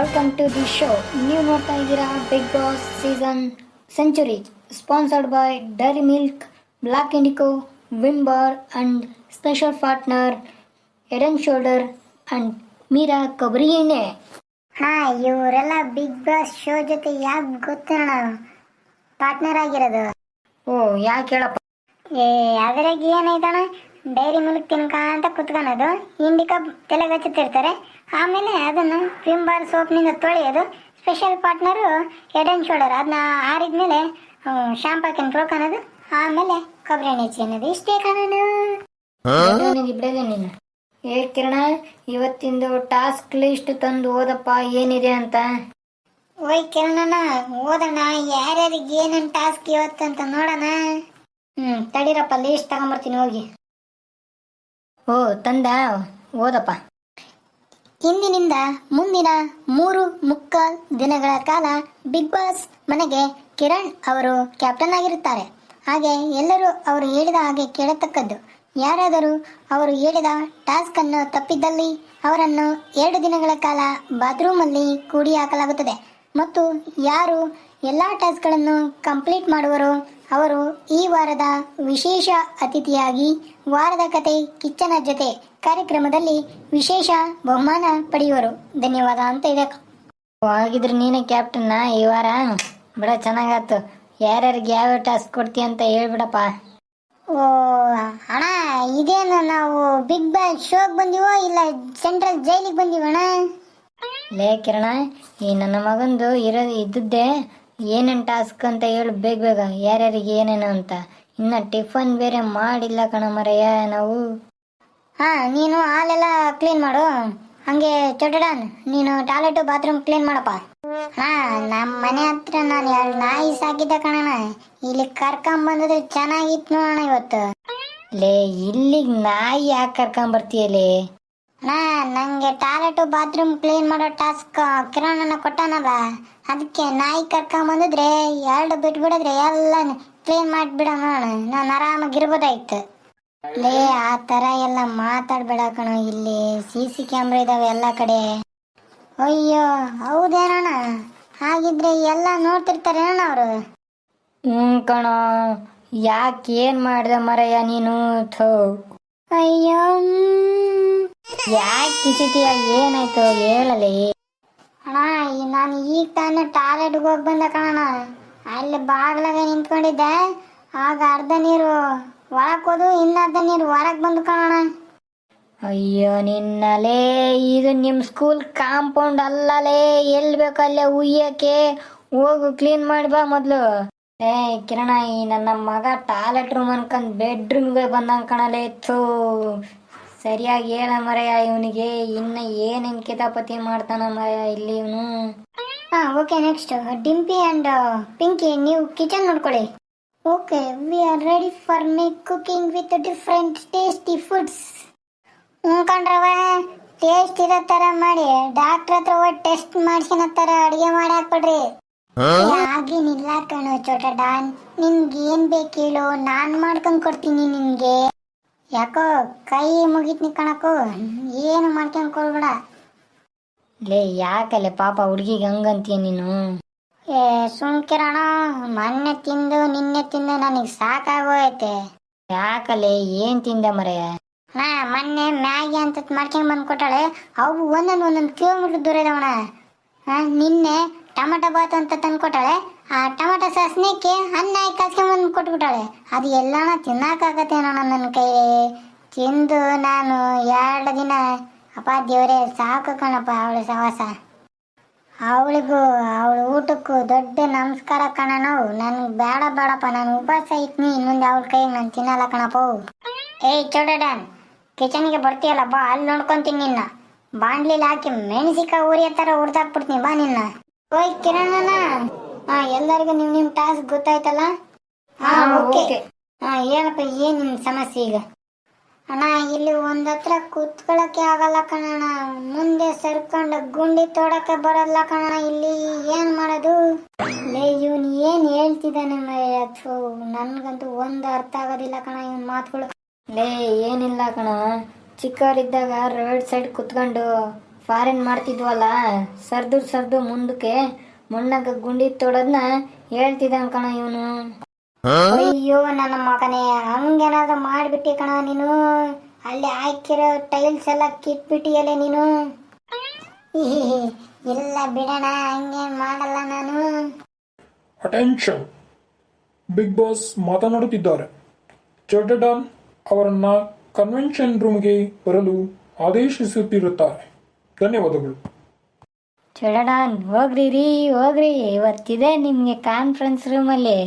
Welcome to the show ನೀವು ನೋಡ್ತಾ ಇದ್ದೀರಾ Bigg Boss season century sponsored by Dairy Milk black Indica Vim bar and special partner head shoulder and Meera ಎಣ್ಣೆ ಹಾ ಇವರೆಲ್ಲ big boss show ಜೊತೆ ಯಾಕೆ ಗೊತ್ತಣ್ಣ? Partner ಆಗಿರೋದು. ಓ ಯಾಕೆ ಹೇಳಪ್ಪ? ಏ ಅದ್ರಾಗ ಏನೈತಣ್ಣ ಡೈರಿ ಮಿಲ್ಕ್ ತಿನ್ಕಂತ ಕುತ್ಕೊಳೋದು ಇಂಡಿಕಾ ತಲೆಗೆ ಹಚ್ಚುತ್ತಿರ್ತಾರೆ ಆಮೇಲೆ ಅದನ್ನು ವಿಂಬಾರ್ ಸೋಪ್ನಿಂದ ತೊಳೆಯೋದು. Special partner head and shoulder ಅದನ್ನ ಆರಿದ್ಮೇಲೆ ಶಾಂಪು ಹಾಕೊಂಡು ತೊಳ್ಕೊಳೋದು ಆಮೇಲೆ ಕೊಬ್ಬರಿ ಎಣ್ಣೆ ಹಚ್ಚಿ ಅನ್ನೋದು. ಇಷ್ಟೇ ಕಾಣೋಣ ನೀನು ಏ ಕಿರಣ ಇವತ್ತಿಂದು ಟಾಸ್ಕ್ ಲಿಸ್ಟ್ ತಂದು ಓದಪ್ಪ. ಏನಿದೆ ಅಂತ? ಓಯ್ ಕಿರಣಣ್ಣ ಓದೋಣ ಯಾರ್ಯಾರಿಗೆ ಏನೇನು ಟಾಸ್ಕ್ ಇವತ್ತು ಅಂತ ನೋಡೋಣ. ಹ್ಮ್ ತಡೀರಪ್ಪ. ಲೀಸ್ಟ್ ತಗೊಂಬರ್ತೀನಿ ಹೋಗಿ. ಓ, ತಂದ? ಓದಪ್ಪ. ಇಂದಿನಿಂದ ಮುಂದಿನ ಮೂರು ಮುಕ್ಕಾಲ್ ದಿನಗಳ ಕಾಲ ಬಿಗ್ ಬಾಸ್ ಮನೆಗೆ ಕಿರಣ್ ಅವರು ಕ್ಯಾಪ್ಟನ್ ಆಗಿರುತ್ತಾರೆ. ಹಾಗೆ ಎಲ್ಲರೂ ಅವರು ಹೇಳಿದ ಹಾಗೆ ಕೇಳತಕ್ಕದ್ದು. ಯಾರಾದರೂ ಅವರು ಹೇಳಿದ ಟಾಸ್ಕ್ ಅನ್ನು ತಪ್ಪಿದ್ದಲ್ಲಿ ಅವರನ್ನು ಎರಡು ದಿನಗಳ ಕಾಲ ಬಾತ್ರೂಮಲ್ಲಿ ಕೂಡಿ ಹಾಕಲಾಗುತ್ತದೆ. ಮತ್ತು ಯಾರು ಎಲ್ಲ ಟಾಸ್ಕ್ಗಳನ್ನು ಕಂಪ್ಲೀಟ್ ಮಾಡುವರೋ ಅವರು ಈ ವಾರದ ವಿಶೇಷ ಅತಿಥಿಯಾಗಿ ವಾರದ ಕತೆ ಕಿಚ್ಚನ ಜೊತೆ ಕಾರ್ಯಕ್ರಮದಲ್ಲಿ ವಿಶೇಷ ಬಹುಮಾನ ಪಡೆಯುವರು. ಧನ್ಯವಾದ ಅಂತ ಇದೆ. ಹಾಗಿದ್ರೆ ನೀನೇ ಕ್ಯಾಪ್ಟನ್ನ ಈ ವಾರ? ಬಿಡ ಚೆನ್ನಾಗಾತು ಯಾರ್ಯಾರಿಗೆ ಯಾವ ಟಾಸ್ಕ್ ಕೊಡ್ತೀಯ ಅಂತ ಹೇಳ್ಬಿಡಪ್ಪ. ಓ, ಅಣ್ಣ, ಇದೇನು ನಾವು ಬಿಗ್ ಬಾಸ್ ಶೋಗೆ ಬಂದಿವೋ ಇಲ್ಲ ಸೆಂಟ್ರಲ್ ಜೈಲಿಗೆ ಬಂದಿವಣ್ಣ ಲೇ ಕಿರಣ, ಈ ನನ್ನ ಮಗಂದು ಇರೋ ಇದ್ದದ್ದೇ ಏನೇನು ಟಾಸ್ಕ್ ಅಂತ ಹೇಳು, ಬೇಗ ಬೇಗ. ಯಾರ್ಯಾರಿಗೆ ಏನೇನು ಅಂತ. ಇನ್ನು ಟಿಫನ್ ಬೇರೆ ಮಾಡಿಲ್ಲ ಕಣ ಮರಯ್ಯ ನಾವು. ಹಾ, ನೀನು ಹಾಲೆಲ್ಲ ಕ್ಲೀನ್ ಮಾಡು. ಹಂಗೆ ಚೊಟಡನ್, ನೀನು ಟಾಯ್ಲೆಟ್ ಬಾತ್ರೂಮ್ ಕ್ಲೀನ್ ಮಾಡಪ್ಪ. ಹಾ ನಮ್ಮ ಮನೆ ಹತ್ರ ನಾನು ಎರಡು ನಾಯಿ ಸಾಕಿದ್ದೆ ಕಣಣ್ಣ. ಇಲ್ಲಿ ಕರ್ಕೊಂಬಂದಿದ್ರೆ ಚೆನ್ನಾಗಿತ್ತು ನೋಡೋಣ ಇವತ್ತು. ಲೇ, ಇಲ್ಲಿಗೆ ನಾಯಿ ಯಾಕೆ ಕರ್ಕೊಂಬರ್ತೀಯಲೇ ನಾ ನಂಗೆ ಟಾಯ್ಲೆಟ್ ಬಾತ್ರೂಮ್ ಕ್ಲೀನ್ ಮಾಡೋ ಟಾಸ್ಕ್ ಕಿರಣನ ಕೊಟ್ಟಾನಲ್ಲ ಅದಕ್ಕೆ ನಾಯಿ ಕರ್ಕೊಂಬಂದಿದ್ರೆ ಎರಡು ಬಿಟ್ಬಿಡಿದ್ರೆ ಎಲ್ಲ ಕ್ಲೀನ್ ಮಾಡಿಬಿಡೋಣ ನಾನು ಆರಾಮಾಗಿರ್ಬೋದಾಯ್ತು. ಲೇ ಆ ಥರ ಎಲ್ಲ ಮಾತಾಡ್ಬೇಡ ಕಣ ಇಲ್ಲಿ ಸಿ ಸಿ ಕ್ಯಾಮ್ರಾ ಇದಾವೆ ಎಲ್ಲ ಕಡೆ. ಅಯ್ಯೋ ಹೌದೇನಣ್ಣ? ಹಾಗಿದ್ರೆ ಎಲ್ಲ ನೋಡ್ತಿರ್ತಾರೆ ಅಣ್ಣ ಅವರು. ಹ್ಞೂ ಕಣೋ ಯಾಕೆ ಏನು ಮಾಡ್ದೆ ಮರಯ್ಯ ನೀನು? ಥೋ. ಅಯ್ಯೋ. ಯಾಕೆ ಕಿಸಿತೀಯ ಏನಾಯ್ತು? ಹೇಳಲಿ. ಅಣ್ಣ ನಾನು ಈಗ ತಾನೇ ಟಾಯ್ಲೆಟ್ಗೆ ಹೋಗಿ ಬಂದೆ ಕಣಣ್ಣ. ಅಲ್ಲಿ ಬಾಗ್ಲಾಗ ನಿಂತ್ಕೊಂಡಿದ್ದೆ. ಆಗ ಅರ್ಧ ನೀರು ಒಳಕ್ ಹೋದು ಇನ್ನ ಅರ್ಧ ನೀರು ಹೊರಗೆ ಬಂದು ಕಣಣ್ಣ. ಅಯ್ಯೋ ನಿನ್ನಲೇ. ಇದು ನಿಮ್ಮ ಸ್ಕೂಲ್ ಕಾಂಪೌಂಡ್ ಅಲ್ಲಲೇ. ಎಲ್ಲಿ ಬೇಕು ಅಲ್ಲೇ ಉಯ್ಯಕ್ಕೆ. ಹೋಗು ಕ್ಲೀನ್ ಮಾಡಿ ಬಾ ಮೊದಲು. ಏ ಕಿರಣ ಈ ನನ್ನ ಮಗ ಟಾಯ್ಲೆಟ್ ರೂಮ್ ಅನ್ಕೊಂಡ್ ಬೆಡ್ರೂಮ್ಗೆ ಬಂದಂಗೆ ಕಣಲೇ. ಥೂ. ಸರಿಯಾಗಿ ಹೇಳ ಮರಯ ಇವನಿಗೆ ಇನ್ನ ಏನ್ ಕಿತಾಪತಿ ಮಾಡ್ತಾನ ಮರೆಯ ಇಲ್ಲಿ ಇವನು. ಹಾ okay next Dimpi and Pinky ನೀವು ಕಿಚನ್ ನೋಡ್ಕೊಳ್ಳಿ. Okay we are ready for make cooking with different tasty foods ಹ್ಞೂ ಟೇಸ್ಟ್ ಇರೋ ಥರ ಮಾಡಿ ಡಾಕ್ಟರ್ ಹತ್ರ ಹೋಗಿ ಟೆಸ್ಟ್ ಮಾಡ್ಸಿನ ಥರ ಅಡುಗೆ ಮಾಡಿ ಹಾಕ್ಬಿಡ್ರಿ. ಆಗಿನಿಲ್ಲ ಕಣೋ ಚೋಟ ಡಾನ್. ನಿಮ್ಗೆ ಏನ್ ಬೇಕು ಹೇಳು ನಾನ್ ಮಾಡ್ಕೊಂಡ್ ಕೊಡ್ತೀನಿ ನಿನ್ಗೆ. ಯಾಕೋ ಕೈ ಮುಗಿತ್ನಿ ಕಣಕೋ ಏನು ಮಾಡ್ಕೊಂಡ್ಕೊಳ್ಬೇಡ ಲೇ ಯಾಕಲೆ ಪಾಪ ಹುಡುಗಿಗೆ ಹಂಗಂತೀಯ ನೀನು? ಏ ಸುಮ್ಕಿರಣ ಮೊನ್ನೆ ತಿಂದು ನಿನ್ನೆ ತಿಂದು ನನಗೆ ಸಾಕಾಗೋಯ್ತೆ. ಯಾಕಲೆ ಏನ್ ತಿಂದೆ ಮರೆಯ ನಾ ಮೊನ್ನೆ ಮ್ಯಾಗಿ ಅಂತ ಮಾಡ್ಕೊಂಡ್ ಬಂದ್ ಕೊಟ್ಟಾಳೆ ಅವು ಒಂದೊಂದು ಒಂದೊಂದು ಕಿಲೋಮೀಟರ್ ದೂರ ಇದಾವಣ. ನಿನ್ನೆ ಟೊಮೆಟೊ ಬಾತ್ ಅಂತ ತಂದು ಕೊಟ್ಟಾಳೆ ಆ ಟೊಮೆಟೊ ಸಾಸ್ನೆಕ್ಕೆ ಅನ್ನ ಹಾಕಿ ಕಲ್ಸ್ಕೊಂಡ್ ಬಂದು ಕೊಟ್ಬಿಟ್ಟಾಳೆ. ಅದು ಎಲ್ಲಾನ ತಿನ್ನಕ್ಕಾಗತ್ತೇನೋ ನನ್ನ ಕೈ ತಿಂದು ನಾನು ಎರಡು ದಿನ. ಅಪ್ಪ ದೇವರೇ, ಸಾಕು ಕಣಪ್ಪ ಅವಳು ಸವಾಸ ಅವಳಿಗೂ, ಅವಳ ಊಟಕ್ಕೂ ದೊಡ್ಡ ನಮಸ್ಕಾರ ಕಣ ನಾವು. ನನ್ಗೆ ಬೇಡ ಬೇಡಪ್ಪ ನಾನು ಉಪವಾಸ ಇತ್ನಿ ಇನ್ನೊಂದು ಅವಳ ಕೈಗೆ ನಾನು ತಿನ್ನಲ್ಲ ಕಣಪ್ಪ ಏಯ್ ಚೋಡಡನ್ ಕಿಚನ್ಗೆ ಬರ್ತೀಯಲ್ಲ ಬಾ, ಅಲ್ಲಿ ನೋಡ್ಕೊಂತೀನಿ ನಿನ್ನ. ಬಾಂಡ್ಲಿಲಿ ಹಾಕಿ ಮೆಣಸಿಕಾಯಿ ಊರಿಯ ಥರ ಹುಡ್ದಾಕ್ಬಿಡ್ತೀನಿ ಬಾ ನಿನ್ನ. ಓಯ್ ಕಿರಣಣ್ಣ. ಹಾ ಎಲ್ಲರಿಗೂ ನಿಮ್ ನಿಮ್ ಟಾಸ್ಕ್ ಗೊತ್ತಾಯ್ತಲ್ಲ? ಹಾ ಓಕೆ ಓಕೆ. ಹಾ ಏನಪ್ಪ ಏನ್ ನಿಮ್ ಸಮಸ್ಯೆ ಈಗ? ಅಣ್ಣ ಇಲ್ಲಿ ಒಂದ್ ಹತ್ರ ಕೂತ್ಕೊಳ್ಳಕ್ಕೆ ಆಗಲ್ಲ ಕಣಣ್ಣ. ಮುಂದೆ ಸರ್ಕೊಂಡು ಗುಂಡಿ ತೋಡಕ್ಕೆ ಬರಲ್ಲ ಕಣಣ್ಣ. ಇಲ್ಲಿ ಏನ್ ಮಾಡೋದು? ಲೇ ಇವನ್ ಏನ್ ಹೇಳ್ತಿದ್ದಾನೆ ಅಥವಾ ನನ್ಗಂತೂ ಒಂದು ಅರ್ಥ ಆಗೋದಿಲ್ಲ ಕಣ ಇವನ್ ಮಾತುಗಳು. ಲೇ ಏನಿಲ್ಲ ಕಣ ಚಿಕ್ಕವರಿದ್ದಾಗ ರೋಡ್ ಸೈಡ್ ಕುತ್ಕೊಂಡು ಫಾರಿನ್ ಮಾಡ್ತಿದ್ವಲ್ಲ? ಸರ್ದು ಸರ್ದು ಮುಂದಕ್ಕೆ ಮಣ್ಣಾಗ ಗುಂಡಿ ತೊಡೋದ್ನ ಹೇಳ್ತಿದ್ದಾನ ಕಣ ಇವನು. ಅಯ್ಯೋ ನನ್ನ ಮಗನೇ ಹಂಗೇನಾದ್ರು ಮಾಡ್ಬಿಟ್ಟಿ ಕಣ ನೀನು. ಅಲ್ಲಿ ಹಾಕಿರೋ ಟೈಲ್ಸ್ ಎಲ್ಲ ಕಿಟ್ಬಿಟ್ಟಿಯಲ್ಲ ನೀನು. ಇಲ್ಲ ಬಿಡೋಣ ಹಂಗೇ ಮಾಡಲ್ಲ ನಾನು. ಅಟೆನ್ಷನ್ ಬಿಗ್ ಬಾಸ್ ಮಾತನಾಡುತ್ತಿದ್ದಾರೆ. ಜೊಡ್ಡಡಾನ್ ಅವರನ್ನ ಕನ್ವೆನ್ಷನ್ ರೂಮ್ಗೆ ಬರಲು ಆದೇಶಿಸುತ್ತಿರುತ್ತಾರೆ. ಧನ್ಯವಾದಗಳು. ಚಡಡಾನ್ ಹೋಗ್ರಿ ರೀ, ಹೋಗ್ರಿ. ಇವತ್ತಿದೆ ನಿಮ್ಗೆ ಕಾನ್ಫರೆನ್ಸ್ ರೂಮಲ್ಲಿ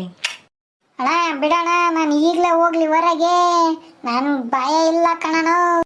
ಅಣ್ಣ ಬಿಡೋಣ ನಾನು ಈಗಲೇ ಹೋಗ್ಲಿ ಹೊರಗೆ. ನಾನು ಭಯ ಇಲ್ಲ ಕಣನೋ